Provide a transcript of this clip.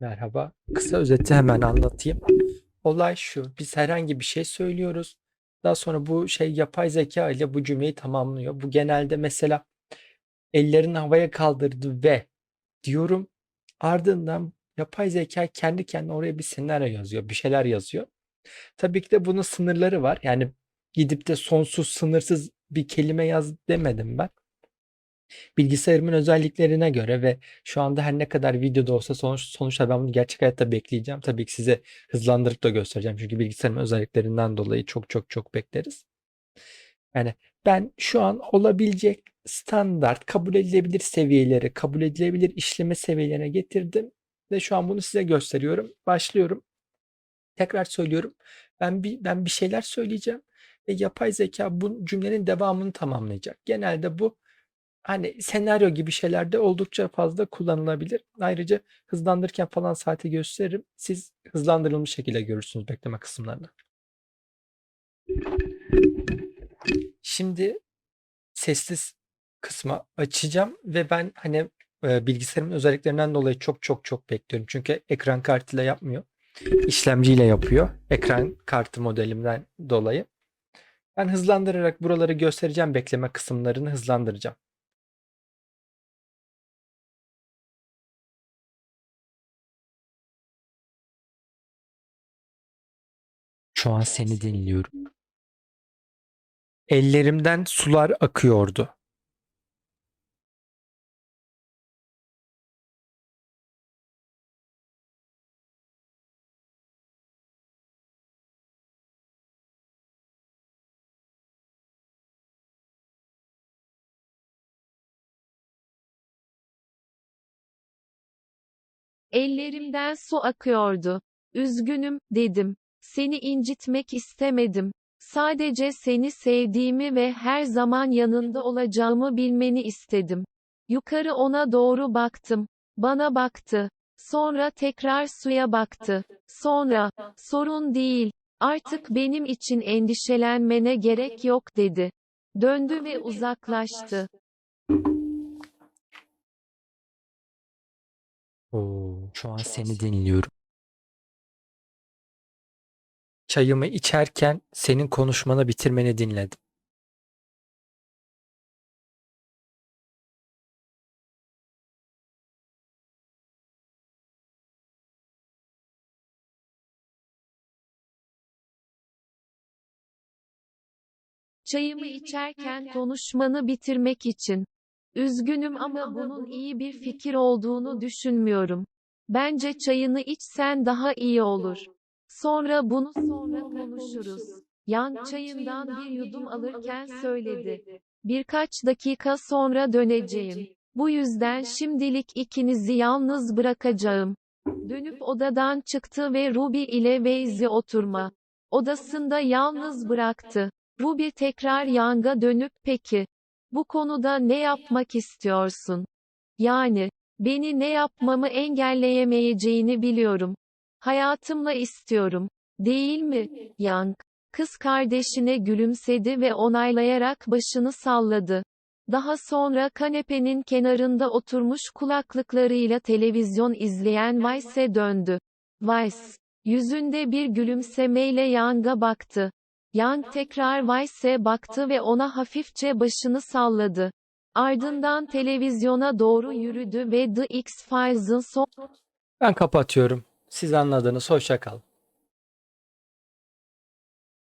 Merhaba. Kısa özeti hemen anlatayım. Olay şu. Biz herhangi bir şey söylüyoruz. Daha sonra bu şey yapay zeka ile bu cümleyi tamamlıyor. Bu genelde mesela ellerini havaya kaldırdı ve diyorum. Ardından yapay zeka kendi kendine oraya bir senaryo yazıyor. Bir şeyler yazıyor. Tabii ki de bunun sınırları var. Yani gidip de sonsuz sınırsız bir kelime yaz demedim ben. Bilgisayarımın özelliklerine göre ve şu anda her ne kadar videoda olsa sonuç, sonuçta ben bunu gerçek hayatta bekleyeceğim. Tabii ki size hızlandırıp da göstereceğim. Çünkü bilgisayarımın özelliklerinden dolayı çok çok çok bekleriz. Yani ben şu an olabilecek standart, kabul edilebilir seviyeleri, kabul edilebilir işleme seviyelerine getirdim. Ve şu an bunu size gösteriyorum. Başlıyorum. Tekrar söylüyorum. Ben bir, ben bir şeyler söyleyeceğim ve yapay zeka bu cümlenin devamını tamamlayacak. Genelde bu hani senaryo gibi şeylerde oldukça fazla kullanılabilir. Ayrıca hızlandırırken falan saati gösteririm. Siz hızlandırılmış şekilde görürsünüz bekleme kısımlarını. Şimdi sessiz kısmı açacağım ve ben hani e, bilgisayarımın özelliklerinden dolayı çok çok çok bekliyorum. Çünkü ekran kartıyla yapmıyor. İşlemciyle yapıyor. Ekran kartı modelimden dolayı. Ben hızlandırarak buraları göstereceğim. Bekleme kısımlarını hızlandıracağım. Şu an seni dinliyorum. Ellerimden sular akıyordu. Ellerimden su akıyordu. Üzgünüm, dedim. Seni incitmek istemedim. Sadece seni sevdiğimi ve her zaman yanında olacağımı bilmeni istedim. Yukarı ona doğru baktım. Bana baktı. Sonra tekrar suya baktı. Sonra, sorun değil. Artık benim için endişelenmene gerek yok dedi. Döndü ve uzaklaştı. Oo, şu an seni dinliyorum. Çayımı içerken senin konuşmanı bitirmeni dinledim. Çayımı içerken konuşmanı bitirmek için. Üzgünüm ama bunun iyi bir fikir olduğunu düşünmüyorum. Bence çayını içsen daha iyi olur. Sonra bunu sonra konuşuruz. Yan çayından bir yudum alırken söyledi. Birkaç dakika sonra döneceğim. Bu yüzden şimdilik ikinizi yalnız bırakacağım. Dönüp odadan çıktı ve Ruby ile Waze oturma odasında yalnız bıraktı. Ruby tekrar Yang'a dönüp peki, bu konuda ne yapmak istiyorsun? Yani, beni ne yapmamı engelleyemeyeceğini biliyorum. Hayatımla istiyorum. Değil mi, Yang? Kız kardeşine gülümsedi ve onaylayarak başını salladı. Daha sonra kanepenin kenarında oturmuş kulaklıklarıyla televizyon izleyen Vice'e döndü. Vice, yüzünde bir gülümsemeyle Yang'a baktı. Yang tekrar Vice'e baktı ve ona hafifçe başını salladı. Ardından televizyona doğru yürüdü ve The X-Files'ın son Ben kapatıyorum. Siz anladınız. Hoşça kal.